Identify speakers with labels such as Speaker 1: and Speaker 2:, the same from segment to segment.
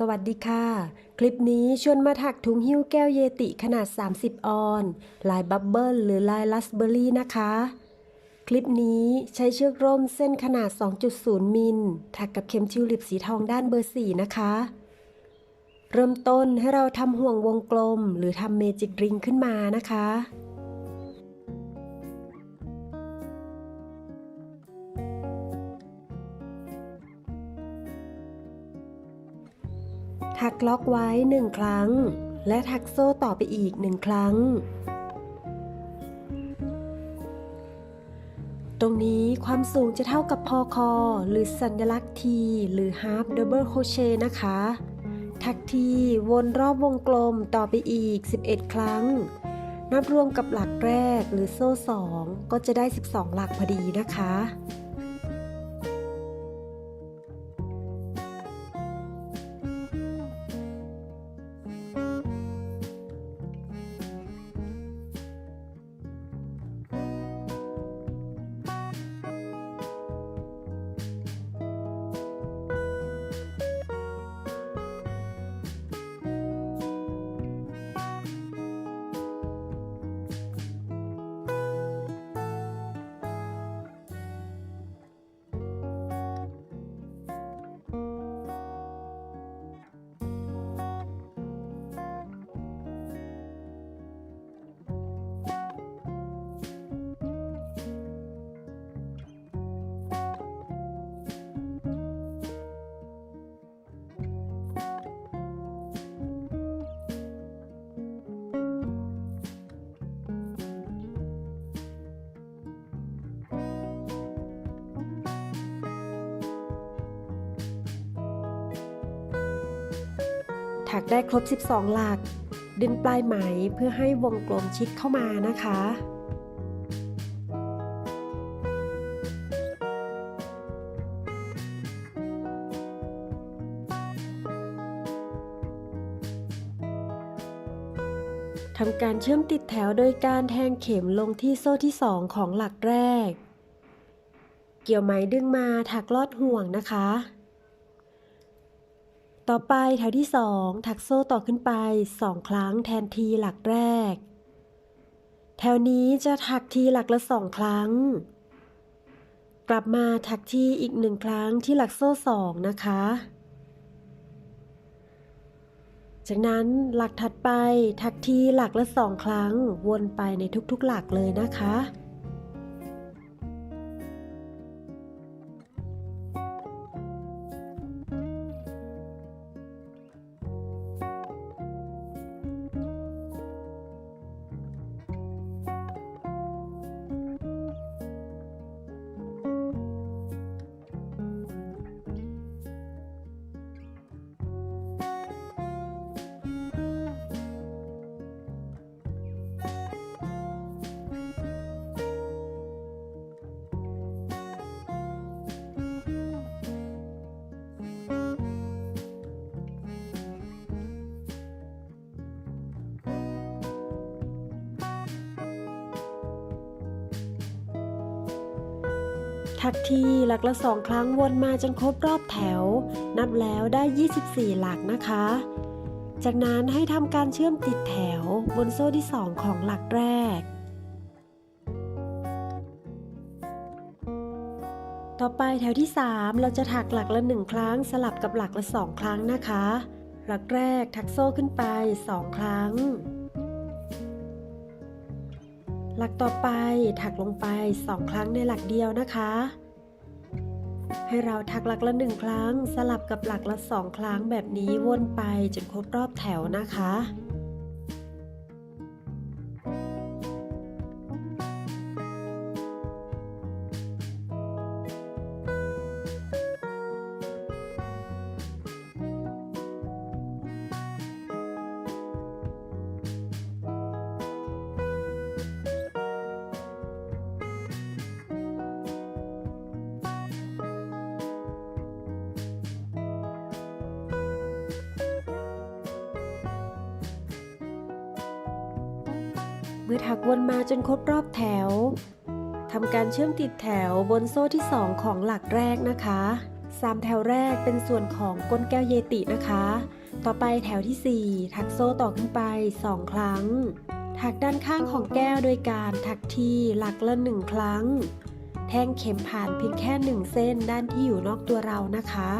Speaker 1: สวัสดีค่ะ คลิปนี้ชวนมาถักถุงหิ้วแก้วเยติขนาด 30 ออน ลายบับเบิลหรือลายลัสเบอรี่นะคะ คลิปนี้ใช้เชือกร่มเส้นขนาด 2.0 มิล ถักกับเข็มทิวลิปสีทองด้านเบอร์ 4 นะคะ เริ่มต้นให้เราทำห่วงวงกลม หรือทำเมจิกริงขึ้นมานะคะ กล็อกไว้หนึ่งครั้ง และถักโซ่ต่อไปอีกหนึ่งครั้ง ตรงนี้ความสูงจะเท่ากับพอคอ หรือสัญลักษณ์ T หรือ half double crochet นะคะ ถักทีวนรอบวงกลมต่อไปอีก 11 ครั้ง นับรวมกับหลักแรกหรือโซ่ 2 ก็จะได้ 12 หลักพอดีนะคะ ถักได้ครบ 12 หลัก ดึงปลายไหมเพื่อให้วงกลมชิดเข้ามานะคะ ทำการเชื่อมติดแถวโดยการแทงเข็มลงที่โซ่ที่ 2 ของหลักแรก เกี่ยวไหมดึงมาถักลอดห่วงนะคะ ต่อไปแถวที่ 2 ถักโซ่ต่อขึ้นไป 2 ครั้งแทนทีหลักแรก แถวนี้จะถักทีหลักละ 2 ครั้ง กลับมาถักทีอีกหนึ่งครั้งที่หลักโซ่ 2 นะคะ จากนั้นหลักถัดไปถักทีหลักละ 2 ครั้งวนไปในทุกๆหลักเลยนะคะ ถักทีหลักละสองครั้งวนมาจนครบรอบแถว นับแล้วได้ 24 หลักนะคะ จากนั้นให้ทำการเชื่อมติดแถวบนโซ่ที่ 2 ของหลักแรก ต่อไปแถวที่ 3 เราจะถักหลักละ 1 ครั้งสลับกับหลักละ 2 ครั้งนะคะ หลักแรกถักโซ่ขึ้นไป 2 ครั้ง หลักต่อไปถักลงไป2ครั้งในหลักเดียวนะคะ ให้เราถักหลักละ1ครั้ง สลับกับหลักละ2ครั้งแบบนี้วนไปจนครบรอบแถวนะคะ มื่อถักวนมาจนครบรอบแถวทำการเชื่อมติดแถวบนโซ่ที่ 2 ของหลักแรกนะคะ3แถวแรกเป็นส่วนของก้นแก้วเยตินะคะ ต่อไปแถวทีสี่4 ถักโซ่ต่อขึ้นไป 2 ครั้ง ถักด้านข้างของแก้วโดยการถักทีหลักละ 1 ครั้ง แทงเข็มผ่านเพียงแค่ 1 เส้นด้านที่อยู่นอกตัวเรานะคะ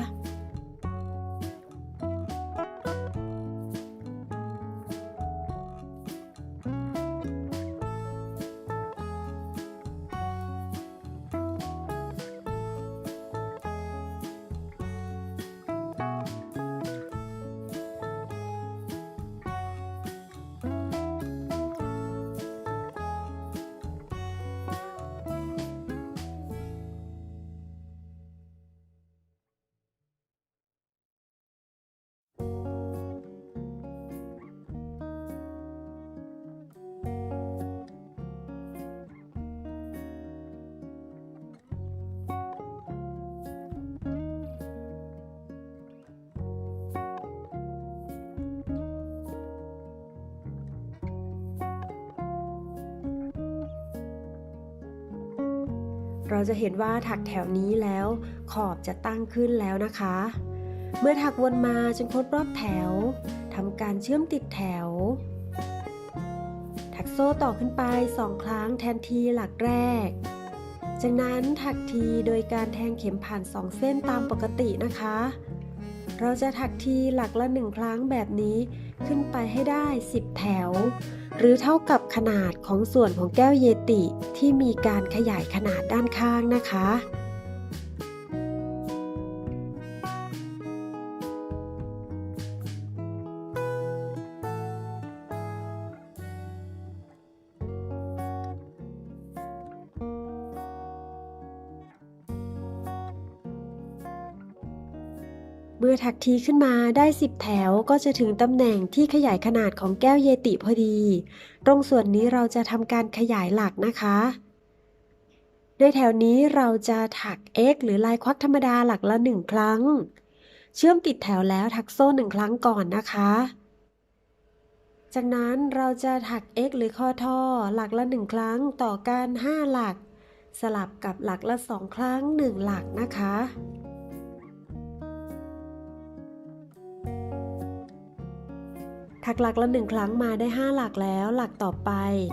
Speaker 1: เราจะเห็นว่าถักแถวนี้แล้ว ขอบจะตั้งขึ้นแล้วนะคะ เมื่อถักวนมาจนครบรอบแถวทำการเชื่อมติดแถว ถักโซ่ต่อขึ้นไปสองครั้งแทนทีหลักแรก จากนั้นถักทีโดยการแทงเข็มผ่านสองเส้นตามปกตินะคะ เราจะถักทีหลักละหนึ่งครั้งแบบนี้ขึ้นไปให้ได้ 10 แถว หรือเท่ากับขนาดของส่วนของแก้วเยติที่มีการขยายขนาดด้านข้างนะคะ เมื่อถักทีขึ้นมาได้ 10 แถวก็จะถึงตำแหน่งที่ขยายขนาดของแก้วเยติพอดี ตรงส่วนนี้เราจะทำการขยายหลักนะคะ ในแถวนี้เราจะถัก X หรือลายควักธรรมดาหลักละ 1 ครั้ง เชื่อมติดแถวแล้วถักโซ่ 1 ครั้งก่อนนะคะ จากนั้นเราจะถัก X หรือข้อท่อหลักละ 1 ครั้งต่อกัน5หลัก สลับกับหลักละ 2 ครั้ง 1 หลักนะคะ ถักหลักละหนึ่งครั้งมาได้ 5 หลักแล้ว หลักต่อไป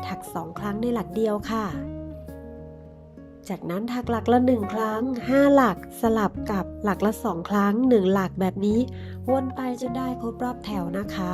Speaker 1: ถัก 2 ครั้งในหลักเดียวค่ะ จากนั้นถักหลักละ 1 ครั้ง 5 หลักสลับกับหลักละ 2 ครั้ง 1 หลักแบบนี้ วนไปจนได้ครบรอบแถวนะคะ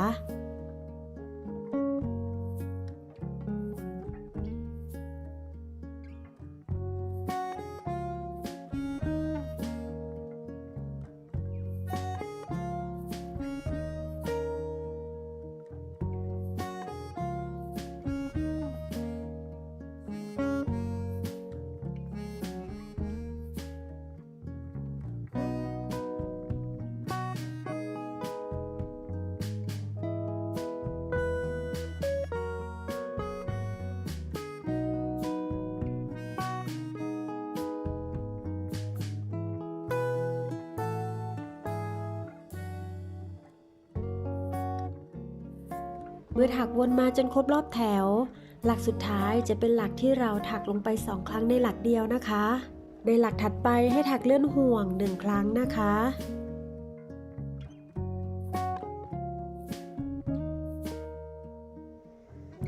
Speaker 1: เมื่อถักวนมาจนครบรอบแถว หลักสุดท้ายจะเป็นหลักที่เราถักลงไป 2 ครั้งในหลักเดียวนะคะ ในหลักถัดไปให้ถักเลื่อนห่วง 1 ครั้งนะคะ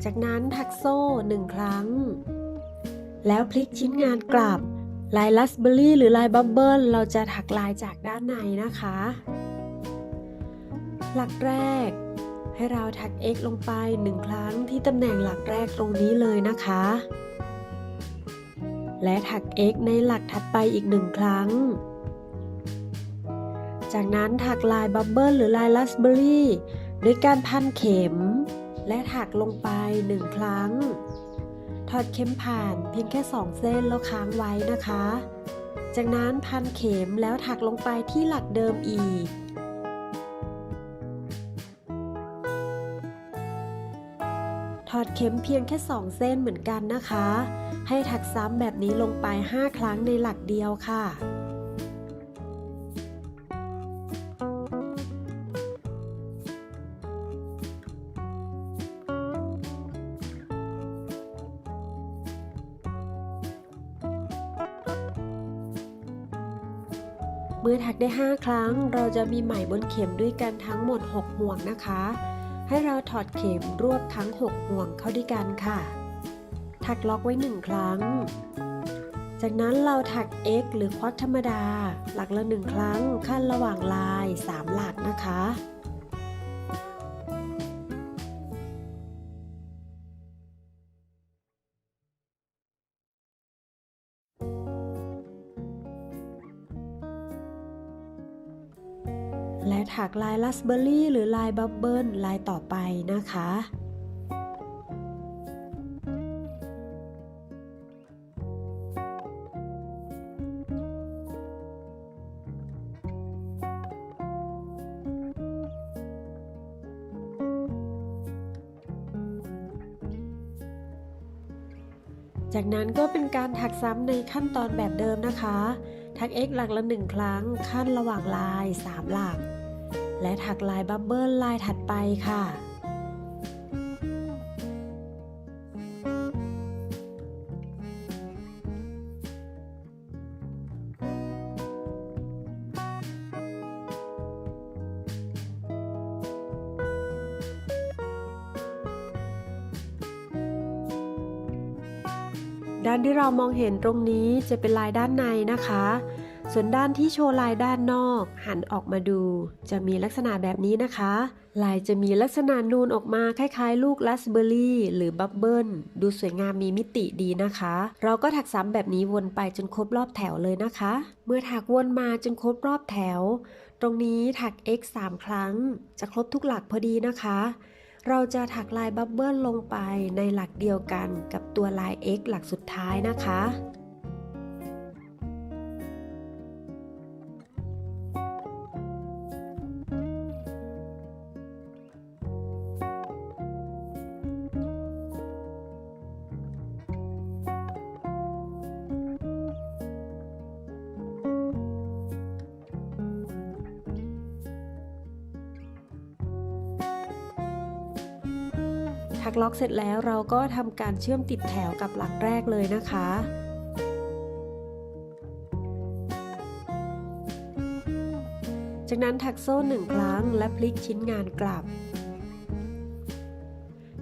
Speaker 1: จากนั้นถักโซ่ 1 ครั้ง แล้วพลิกชิ้นงานกลับ ลายลัสเบอรี่หรือลายบับเบิลเราจะถักลายจากด้านในนะคะ หลักแรก ให้เราถัก x ลงไป 1 ครั้งที่ตำแหน่งหลักแรกตรงนี้เลยนะคะ และถัก x ในหลักถัดไปอีก 1 ครั้ง จากนั้นถักลายบับเบิ้ลหรือลายลัสเบอรี่ด้วยการพันเข็ม และถักลงไป 1 ครั้ง ถอดเข็มผ่านเพียงแค่ 2 เส้นแล้วค้างไว้นะคะ จากนั้นพันเข็มแล้วถักลงไปที่หลักเดิมอีก อดเข็มเพียงแค่ 2 เส้นเหมือนกันนะคะ ให้ถักซ้ำแบบนี้ลงไป 5 ครั้งในหลักเดียวค่ะเมื่อถักได้ 5 ครั้ง เราจะมีไหมบนเข็มด้วยกันทั้งหมด 6 ห่วงนะคะ ให้เราถอดเข็มรวบทั้ง 6 ห่วงเข้าด้วยกันค่ะ ถักล็อกไว้ 1 ครั้ง จากนั้นเราถัก X หรือควักธรรมดา หลักละ 1 ครั้งขั้นระหว่างลาย 3 หลักนะคะ และถักลายลัสเบอรี่หรือลายบับเบิลลายต่อไปนะคะจากนั้นก็เป็นการถักซ้ำในขั้นตอนแบบเดิมนะคะ ถัก x หลักละ 1 ครั้ง ขั้นระหว่างลาย 3 หลัก และถักลายบับเบิ้ลลายถัดไปค่ะ ด้านที่เรามองเห็นตรงนี้จะเป็นลายด้านในนะคะ ส่วนด้านที่โชว์ลายด้านนอก หันออกมาดู จะมีลักษณะแบบนี้นะคะ ลายจะมีลักษณะนูนออกมาคล้ายๆ ลูกราสเบอร์รี่หรือบับเบิลดูสวยงามมีมิติดีนะคะ เราก็ถักซ้ำแบบนี้วนไปจนครบรอบแถวเลยนะคะ เมื่อถักวนมาจนครบรอบแถว ตรงนี้ถัก x 3 ครั้ง จะครบทุกหลักพอดีนะคะเราจะถักลายบับเบิลลงไปในหลักเดียวกันกับตัวลาย x หลักสุดท้ายนะคะ ถักล็อกเสร็จแล้วเราก็ทำการเชื่อมติดแถวกับหลักแรกเลยนะคะจากนั้นถักโซ่หนึ่งครั้งและพลิกชิ้นงานกลับ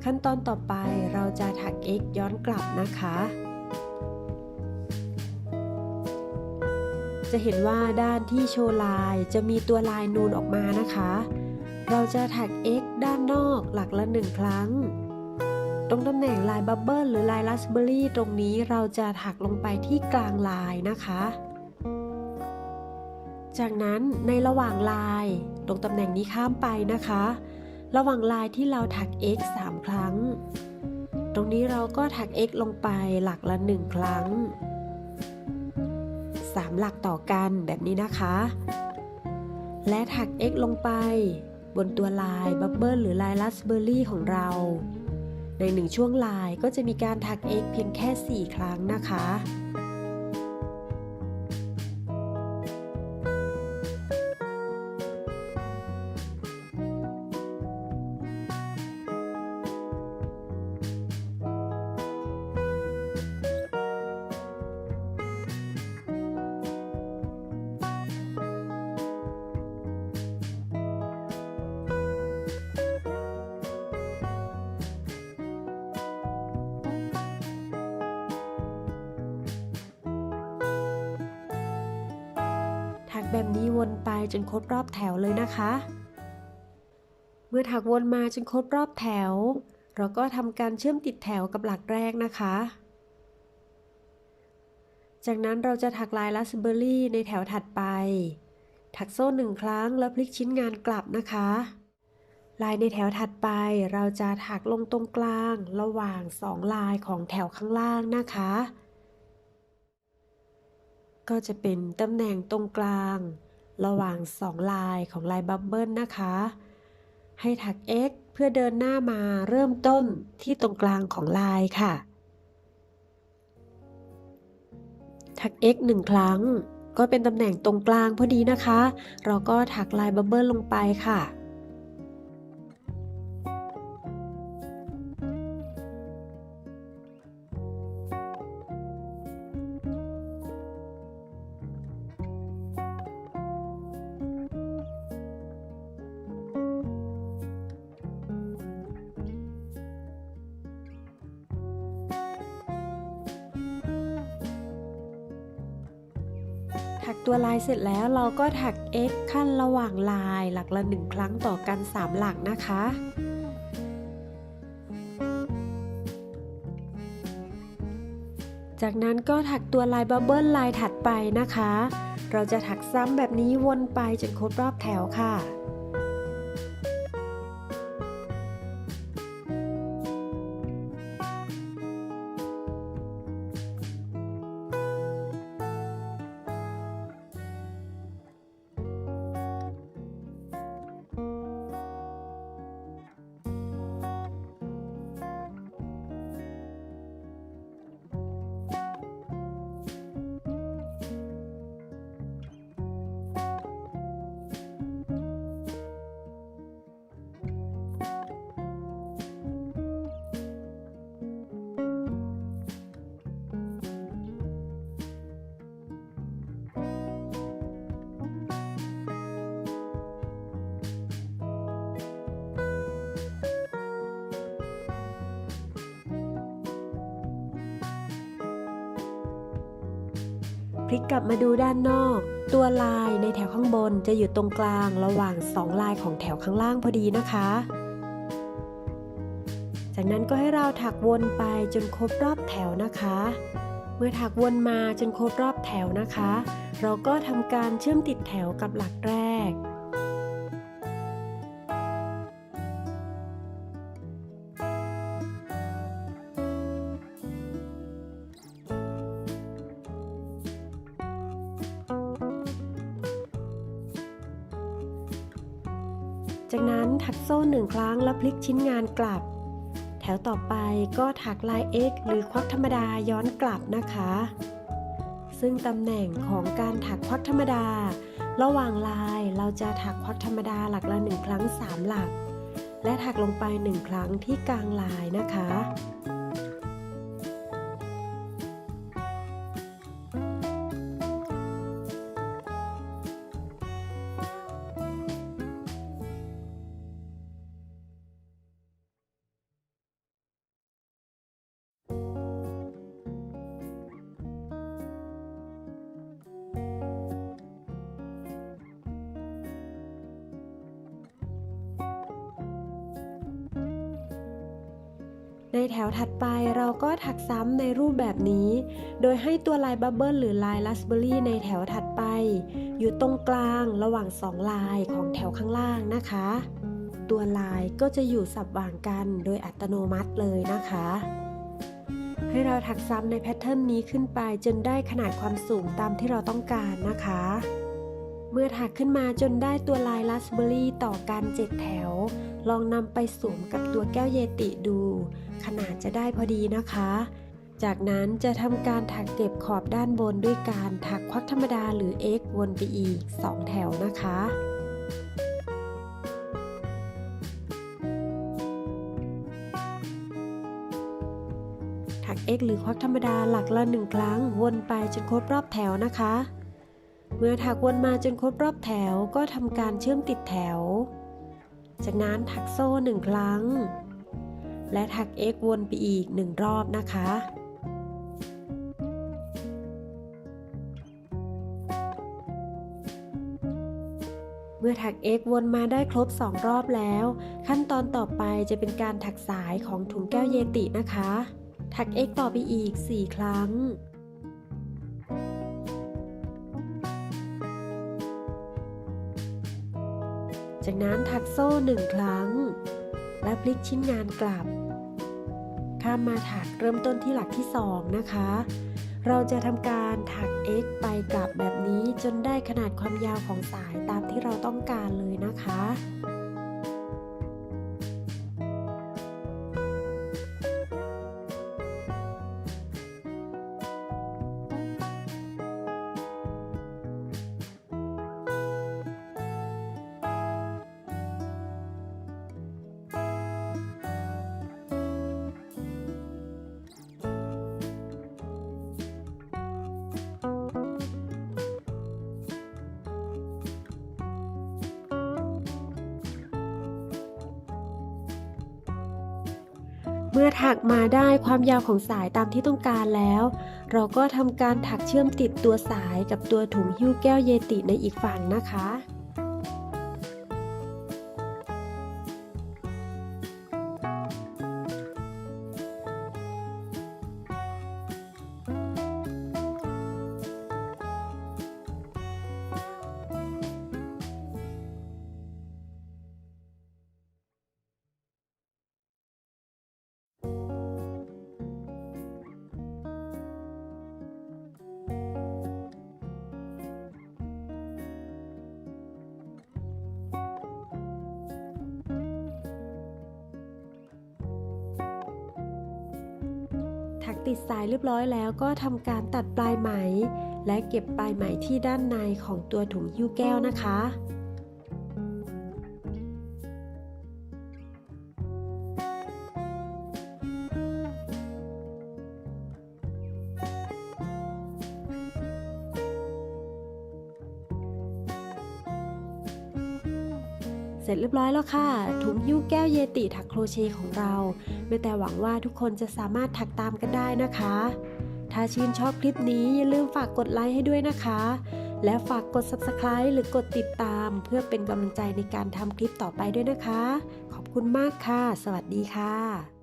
Speaker 1: ขั้นตอนต่อไปเราจะถัก x ย้อนกลับนะคะ จะเห็นว่าด้านที่โชว์ลายจะมีตัวลายนูนออกมานะคะ เราจะถัก x ด้านนอกหลักละหนึ่งครั้ง ตรงตำแหน่งลายบับเบิลหรือลายราสเบอร์รี่ตรงนี้เราจะถักลงไปที่กลางลายนะคะ จากนั้นในระหว่างลายตรงตำแหน่งนี้ข้ามไปนะคะ ระหว่างลายที่เราถัก x 3 ครั้ง ตรงนี้เราก็ถัก x ลงไปหลักละ 1 ครั้ง 3 หลักต่อกันแบบนี้นะคะ และถัก x ลงไปบนตัวลายบับเบิลหรือลายราสเบอร์รี่ของเรา ในหนึ่งช่วงลายก็จะมีการถักเอกเพียงแค่ 4 ครั้งนะคะ แบบนี้วนไปจนครบรอบแถวเลยนะคะ เมื่อถักวนมาจนครบรอบแถว เราก็ทำการเชื่อมติดแถวกับหลักแรกนะคะ จากนั้นเราจะถักลายราสเบอร์รี่ในแถวถัดไป ถักโซ่หนึ่งครั้งแล้วพลิกชิ้นงานกลับนะคะ ลายในแถวถัดไปเราจะถักลงตรงกลาง ระหว่างสองลายของแถวข้างล่างนะคะ ก็จะเป็นตำแหน่งตรงกลาง ระหว่างสองลายของลายบับเบิลนะคะ ให้ถัก x เพื่อเดินหน้ามาเริ่มต้นที่ตรงกลางของลายค่ะ ถัก x หนึ่งครั้ง ก็เป็นตำแหน่งตรงกลางพอดีนะคะ เราก็ถักลายบับเบิลลงไปค่ะ ตัวลายเสร็จแล้วเราก็ถัก x ขั้นระหว่างลายหลักละหนึ่งครั้งต่อกัน 3 หลักนะคะ จากนั้นก็ถักตัวลายบับเบิ้ลลายถัดไปนะคะ เราจะถักซ้ำแบบนี้วนไปจนครบรอบแถวค่ะ ลิกกลับมาดูด้านนอก ตัวลายในแถวข้างบนจะอยู่ตรงกลางระหว่างสองลายของแถวข้างล่างพอดีนะคะ จากนั้นก็ให้เราถักวนไปจนครบรอบแถวนะคะ เมื่อถักวนมาจนครบรอบแถวนะคะ เราก็ทำการเชื่อมติดแถวกับหลักแรก จากนั้นถักโซ่หนึ่งครั้งแล้วพลิกชิ้นงานกลับ แถวต่อไปก็ถักลาย X หรือควักธรรมดาย้อนกลับนะคะ ซึ่งตำแหน่งของการถักควักธรรมดา ระหว่างลายเราจะถักควักธรรมดาหลักละหนึ่งครั้ง 3 หลัก และถักลงไปหนึ่งครั้งที่กลางลายนะคะ ในแถวถัดไปเราก็ถักซ้ำในรูปแบบนี้ โดยให้ตัวลายบับเบิลหรือลายลัสเบอรี่ในแถวถัดไป อยู่ตรงกลางระหว่างสองลายของแถวข้างล่างนะคะ ตัวลายก็จะอยู่สับว่างกันโดยอัตโนมัติเลยนะคะ ให้เราถักซ้ำในแพทเทิร์นนี้ขึ้นไปจนได้ขนาดความสูงตามที่เราต้องการนะคะ เมื่อถักขึ้นมาจนได้ตัวลายลัสเบอรี่ต่อกัน7แถว ลองนำไปสวมกับตัวแก้วเยติดู ขนาดจะได้พอดีนะคะ จากนั้นจะทำการถักเก็บขอบด้านบนด้วยการถักควักธรรมดาหรือ X วนไปอีก 2 แถวนะคะถัก X หรือควักธรรมดาหลักละหนึ่งครั้งวนไปจนครบรอบแถวนะคะ เมื่อถักวนมาจนครบรอบแถวก็ทำการเชื่อมติดแถว จากนั้นถักโซ่หนึ่งครั้ง และถัก X วนไปอีกหนึ่งรอบนะคะเมื่อถัก X วนมาได้ครบ 2 รอบแล้ว ขั้นตอนต่อไปจะเป็นการถักสายของถุงแก้วเยตินะคะ ถัก X ต่อไปอีก 4 ครั้ง จากนั้นถักโซ่หนึ่งครั้ง และพลิกชิ้นงานกลับ ข้ามมาถักเริ่มต้นที่หลักที่ 2 นะคะ เราจะทำการถัก X ไปกลับแบบนี้จนได้ขนาดความยาวของสายตามที่เราต้องการเลยนะคะ เมื่อถักมาได้ความยาวของสายตามที่ต้องการแล้ว เราก็ทำการถักเชื่อมติดตัวสายกับตัวถุงหิ้วแก้วเยติในอีกฝั่งนะคะ ติดสายเรียบร้อยแล้วก็ทำการตัดปลายไหม และเก็บปลายไหมที่ด้านในของตัวถุงหิ้วแก้วนะคะ ยบร้อยแล้วค่ะ ถุงยิ้วแก้วเยติถักโครเชต์ของเราไม่แต่หวังว่าทุกคนจะสามารถถักตามกันได้นะคะ ถ้าชื่นชอบคลิปนี้อย่าลืมฝากกดไลค์ให้ด้วยนะคะ และฝากกด subscribe หรือกดติดตาม เพื่อเป็นกำลังใจในการทำคลิปต่อไปด้วยนะคะ ขอบคุณมากค่ะ สวัสดีค่ะ